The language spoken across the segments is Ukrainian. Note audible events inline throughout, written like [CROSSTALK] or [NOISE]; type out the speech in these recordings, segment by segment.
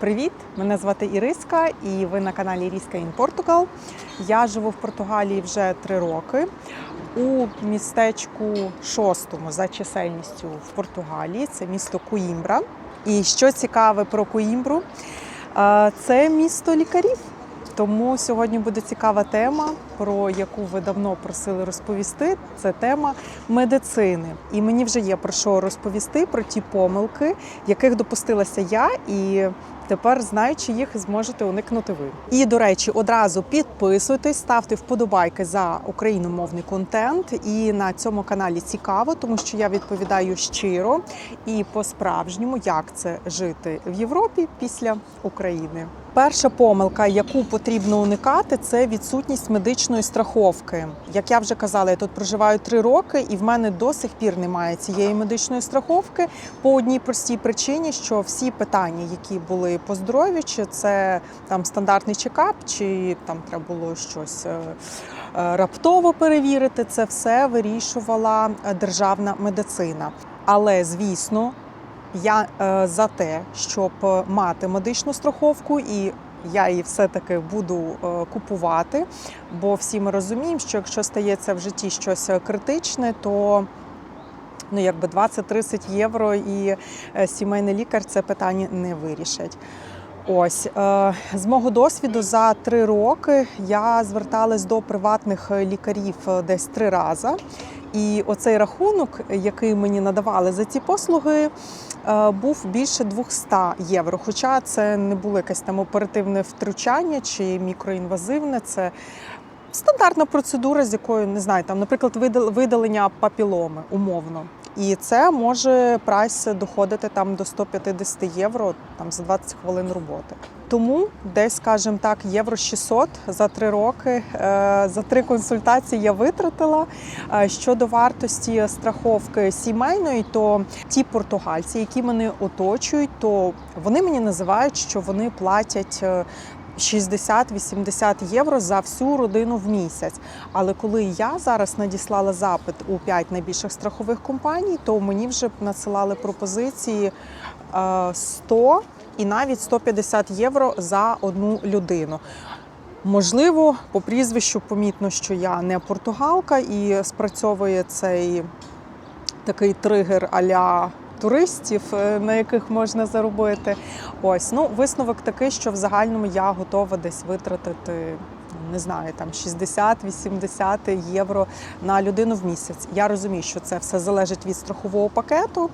Привіт! Мене звати Іриска, і ви на каналі Іріска in Portugal. Я живу в Португалії вже три роки у містечку шостому за чисельністю в Португалії. Це місто Куїмбра. І що цікаве про Куїмбру, е, це місто лікарів. Тому сьогодні буде цікава тема, про яку ви давно просили розповісти. Це тема медицини. І мені вже є про що розповісти про ті помилки, яких допустилася я, і тепер знаючи їх, зможете уникнути ви. І до речі, одразу підписуйтесь, ставте вподобайки за україномовний контент. І на цьому каналі цікаво, тому що я відповідаю щиро і по-справжньому, як це жити в Європі після України. Перша помилка, яку потрібно уникати, це відсутність медичної страховки. Як я вже казала, я тут проживаю три роки, і в мене до сих пір немає цієї медичної страховки по одній простій причині, що всі питання, які були по здоров'ю, чи це там стандартний чекап, чи там треба було щось. е, е, Раптово перевірити це все вирішувала е, державна медицина. Але звісно, я за те, щоб мати медичну страховку, і я її все-таки буду купувати. Бо всі ми розуміємо, що якщо стається в житті щось критичне, то ну, якби 20-30 євро і е, сімейний лікар це питання не вирішить. Ось е, з мого досвіду за три роки я зверталась до приватних лікарів е, десь три рази. І оцей рахунок, який мені надавали за ці послуги, був більше 200 євро. Хоча це не було якесь там оперативне втручання чи мікроінвазивне. Це стандартна процедура, з якою не знаю, там, наприклад, видал- видалення папіломи умовно. І це може прайс доходити там до 150 євро там за 20 хвилин роботи. Тому десь, скажімо так, євро 600 за три роки, е, за три консультації я витратила. Е, Щодо вартості страховки сімейної, то ті португальці, які мене оточують, то вони мені називають, що вони платять. Е, 60-80 євро за всю родину в місяць. Але коли я зараз надіслала запит у 5 найбільших страхових компаній, то мені вже надсилали пропозиції е, 100 і навіть 150 євро за одну людину. Можливо, по прізвищу помітно, що я не португалка і спрацьовує цей такий тригер аля туристів, е, на яких можна заробити. Ось ну висновок такий, що в загальному я готова десь витратити. Не знаю, там 60-80 євро на людину в місяць. Я розумію, що це все залежить від страхового пакету.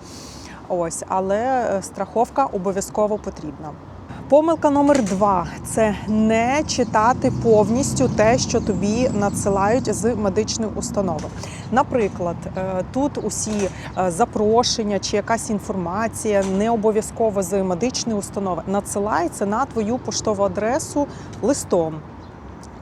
Ось, але е, страховка обов'язково потрібна. Помилка номер два це не читати повністю те, що тобі надсилають з медичної установи. Наприклад, е, тут усі е, запрошення чи якась інформація не обов'язково з медичної установи надсилається на твою поштову адресу листом.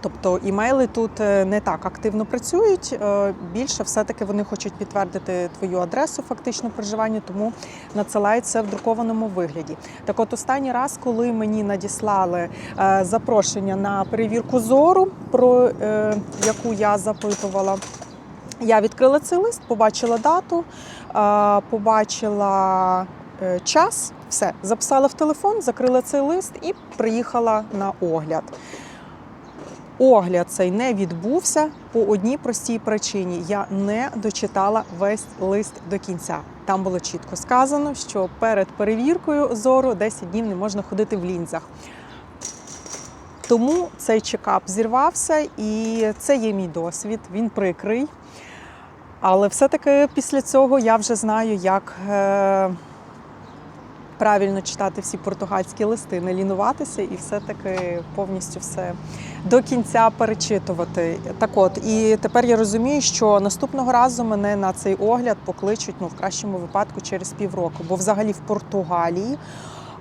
Тобто імейли тут е, не так активно працюють. е, Більше все-таки вони хочуть підтвердити твою адресу фактично проживання, тому надсилають це в друкованому вигляді. Так, от останній раз, коли мені надіслали е, запрошення на перевірку зору, про яку я запитувала. Я відкрила цей лист, побачила дату, побачила час, все, записала в телефон, закрила цей лист і приїхала на огляд. Огляд цей не відбувся по одній простій причині. Я не дочитала весь лист до кінця. Там було чітко сказано, що перед перевіркою зору 10 днів не можна ходити в лінзах. Тому цей чекап зірвався, і це є мій досвід. Він прикрий. Але все-таки після цього я вже знаю, як е, правильно читати всі португальські листи, не лінуватися і все-таки повністю все до кінця перечитувати. Так от, і тепер я розумію, що наступного разу мене на цей огляд покличуть ну, в кращому випадку через півроку, бо взагалі в Португалії.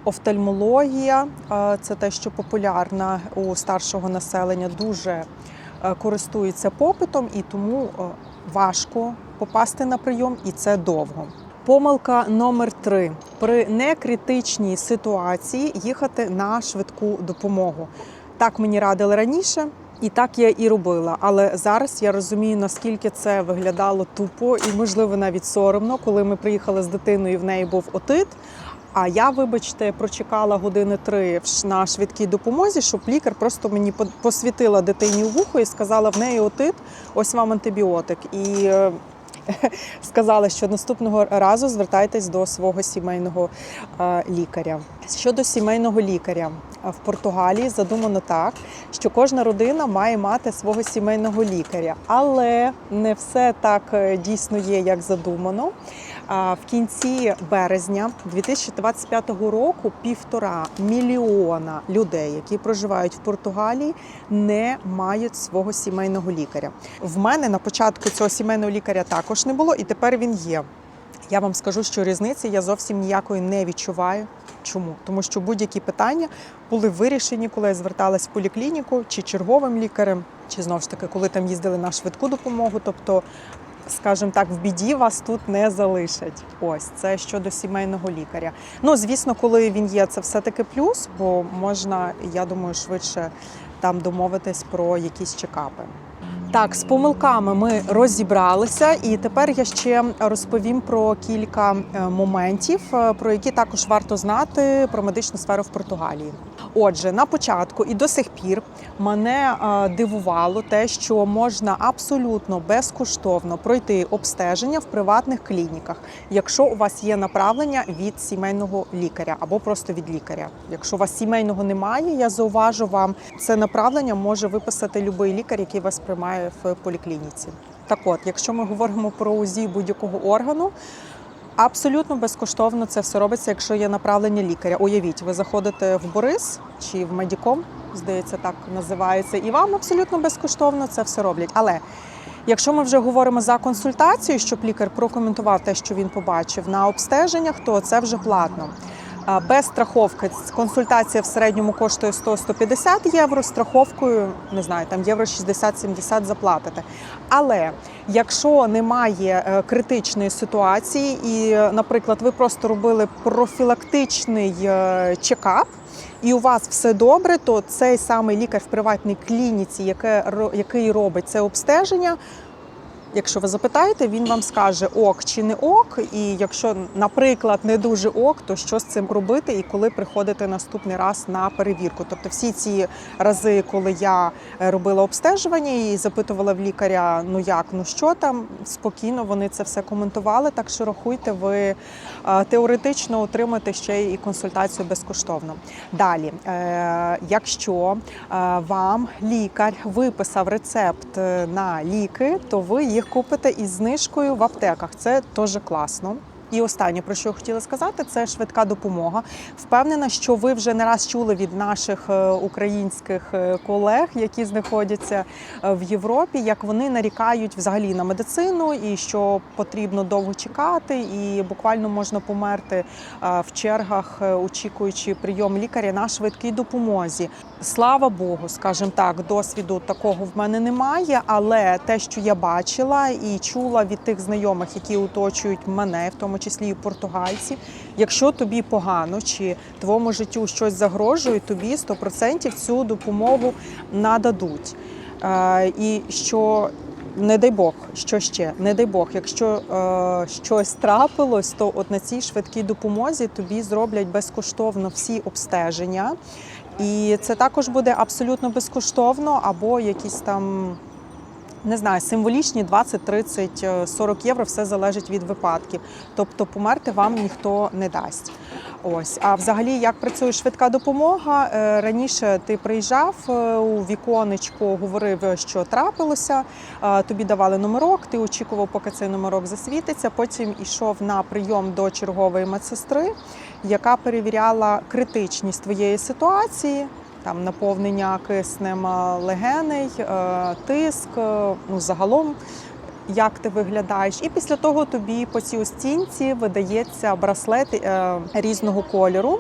Офтальмологія е, це те, що популярна у старшого населення, дуже е, користується попитом, і тому е, важко попасти на прийом, і це довго. Помилка номер три при некритичній ситуації їхати на швидку допомогу. Так мені радили раніше, і так я і робила. Але зараз я розумію, наскільки це виглядало тупо і, можливо, навіть соромно, коли ми приїхали з дитиною, в неї був отит. А я, вибачте, прочекала години три на швидкій допомозі, щоб лікар просто мені по- посвітила дитині вухо і сказала, в неї отит, ось вам антибіотик. І е, [LAUGHS] сказала, що наступного разу звертайтесь до свого сімейного лікаря. Щодо сімейного лікаря в Португалії задумано так, що кожна родина має мати свого сімейного лікаря, але не все так е, дійсно є, як задумано. В кінці березня 2025 року півтора мільйона людей, які проживають в Португалії, не мають свого сімейного лікаря. В мене на початку цього сімейного лікаря також не було, і тепер він є. Я вам скажу, що різниці я зовсім ніякої не відчуваю. Чому? Тому що будь-які питання були вирішені, коли я зверталась в поліклініку чи черговим лікарем, чи знову ж таки, коли там їздили на швидку допомогу. Тобто, скажімо так, в біді вас тут не залишать. Ось це щодо сімейного лікаря. Ну, звісно, коли він є, це все-таки плюс, бо можна, я думаю, швидше там домовитись про якісь чекапи. Так, з помилками ми розібралися, і тепер я ще розповім про кілька е, моментів, е, про які також варто знати про медичну сферу в Португалії. Отже, на початку і до сих пір мене е, дивувало те, що можна абсолютно безкоштовно пройти обстеження в приватних клініках, якщо у вас є направлення від сімейного лікаря або просто від лікаря. Якщо у вас сімейного немає, я зауважу вам це направлення може виписати будь-який лікар, який вас приймає в поліклініці. Так от, якщо ми говоримо про УЗІ будь-якого органу. Абсолютно безкоштовно це все робиться, якщо є направлення лікаря. Уявіть, ви заходите в Борис чи в Медіком, здається, так називається, і вам абсолютно безкоштовно це все роблять. Але якщо ми вже говоримо за консультацію, щоб лікар прокоментував те, що він побачив на обстеженнях, то це вже платно. Без страховки консультація в середньому коштує 100-150 євро. Страховкою не знаю, там євро 60-70 заплатите. Але якщо немає е, критичної ситуації, і, е, наприклад, ви просто робили профілактичний е, чекап. І у вас все добре, то цей самий лікар в приватній клініці, який робить це обстеження, Якщо ви запитаєте, він вам скаже ок чи не ок. І якщо, наприклад, не дуже ок, то що з цим робити і коли приходити наступний раз на перевірку. Тобто, всі ці рази, коли я е, робила обстежування і запитувала в лікаря, ну як, ну що там, спокійно вони це все коментували. Так що рахуйте, ви е, теоретично отримаєте ще і консультацію безкоштовно. Далі, е, якщо вам лікар виписав рецепт на ліки, то ви їх купите із знижкою в аптеках. Це теж класно. І останнє, про що я хотіла сказати, це швидка допомога. Впевнена, що ви вже не раз чули від наших е, українських е, колег, які знаходяться е, в Європі, як вони нарікають взагалі на медицину, і що потрібно довго чекати, і буквально можна померти в чергах, очікуючи прийом лікаря на швидкій допомозі. Слава Богу, скажімо так, досвіду такого в мене немає, але те, що я бачила і чула від тих знайомих, які оточують мене, в тому числі і португальці, якщо тобі погано чи твоєму життю щось загрожує, тобі 100% цю допомогу нададуть. Е, І що не дай Бог, що ще, не дай Бог, якщо е, щось трапилось, то от на цій швидкій допомозі тобі зроблять безкоштовно всі обстеження. І це також буде абсолютно безкоштовно, або якісь там. Не знаю, символічні 20, 30, е, 40 євро, все залежить від випадків. Тобто померти вам ніхто не дасть. Ось, а взагалі, як працює швидка допомога? Е, Раніше ти приїжджав е, у віконечко, говорив, що трапилося. е, Тобі давали номерок, ти очікував, поки цей номерок засвітиться. Потім йшов на прийом до чергової медсестри, яка перевіряла критичність твоєї ситуації. Там наповнення киснем легеней, е, тиск, е, ну загалом як ти виглядаєш. І після того тобі по цій стінці видається браслет е, різного кольору,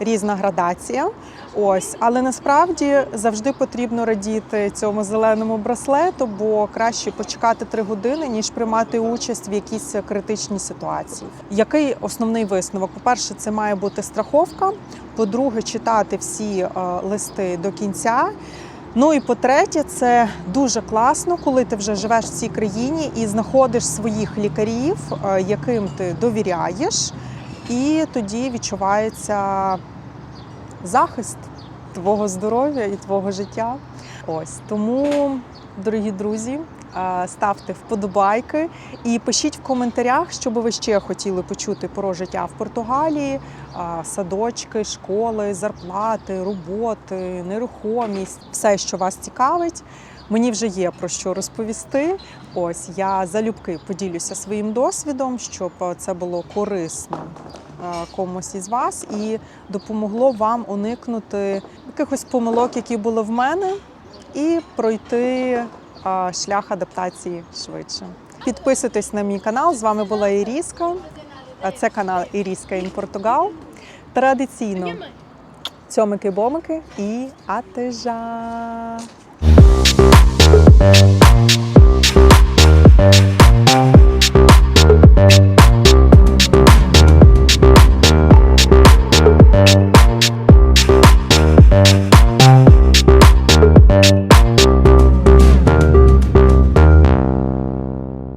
різна градація. Ось, але насправді завжди потрібно радіти цьому зеленому браслету, бо краще почекати три години, ніж приймати участь в якійсь критичній ситуації. Який основний висновок? По-перше, це має бути страховка. По-друге, читати всі е, листи до кінця. Ну і по-третє, це дуже класно, коли ти вже живеш в цій країні і знаходиш своїх лікарів, е, яким ти довіряєш. І тоді відчувається захист твого здоров'я і твого життя. Ось тому, дорогі друзі, е, ставте вподобайки і пишіть в коментарях, що би ви ще хотіли почути про життя в Португалії, е, садочки, школи, зарплати, роботи, нерухомість, все, що вас цікавить. Мені вже є про що розповісти. Ось я залюбки поділюся своїм досвідом, щоб е, це було корисно е, комусь із вас і допомогло вам уникнути якихось помилок, які були в мене, і пройти е, шлях адаптації швидше. Підписуйтесь на мій канал. З вами була Іріска. Це канал Іріска in Portugal. Традиційно цьомики-бомики і атежа. Thank